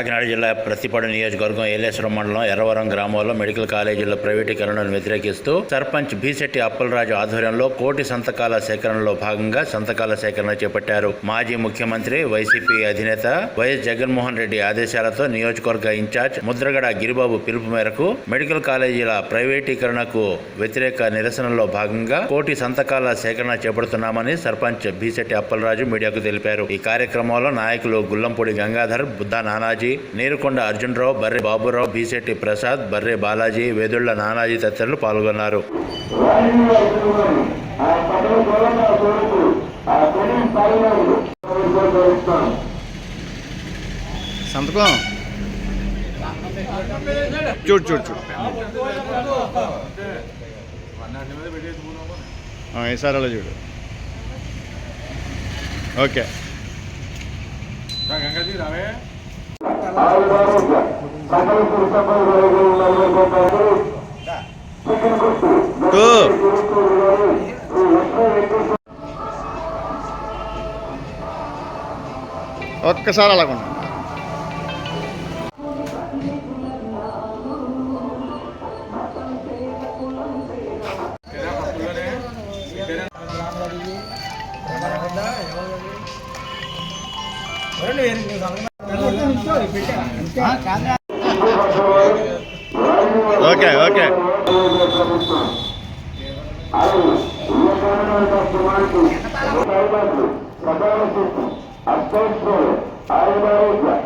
కాకినాడ జిల్లా ప్రతిపాడు నియోజకవర్గం ఏలేశ్వరం మండలం ఎర్రవరం గ్రామంలో మెడికల్ కాలేజీల ప్రైవేటీకరణను వ్యతిరేకిస్తూ సర్పంచ్ బీశెట్టి అప్పలరాజు ఆధ్వర్యంలో కోటి సంతకాల సేకరణలో భాగంగా సంతకాల సేకరణ చేపట్టారు. మాజీ ముఖ్యమంత్రి వైసీపీ అధినేత వైఎస్ జగన్మోహన్ రెడ్డి ఆదేశాలతో నియోజకవర్గ ఇన్ఛార్జ్ ముద్రగడ గిరిబాబు పిలుపు మేరకు మెడికల్ కాలేజీల ప్రైవేటీకరణకు వ్యతిరేక నిరసనలో భాగంగా కోటి సంతకాల సేకరణ చేపడుతున్నామని సర్పంచ్ బీశెట్టి అప్పలరాజు మీడియాకు తెలిపారు. ఈ కార్యక్రమంలో నాయకులు గుల్లంపూడి గంగాధర్ బుద్ధ నానాజీ నీరుకొండ అర్జునరావు బర్రె బాబురావు బీశెట్టి ప్రసాద్ బర్రె బాలాజీ వేదుళ్ళ నానాజీ తదితరులు పాల్గొన్నారు. సంతకం? చూడు చూడు చూడు. ఆ, ఈసారి అలా చూడు. ఓకే. ఆయుధారోగ్య సకల సురసభ నలభై రూపాయలు చికెన్ కుస్తీ టూ గురుతూరు గారు శ్రీ లక్ష్మీ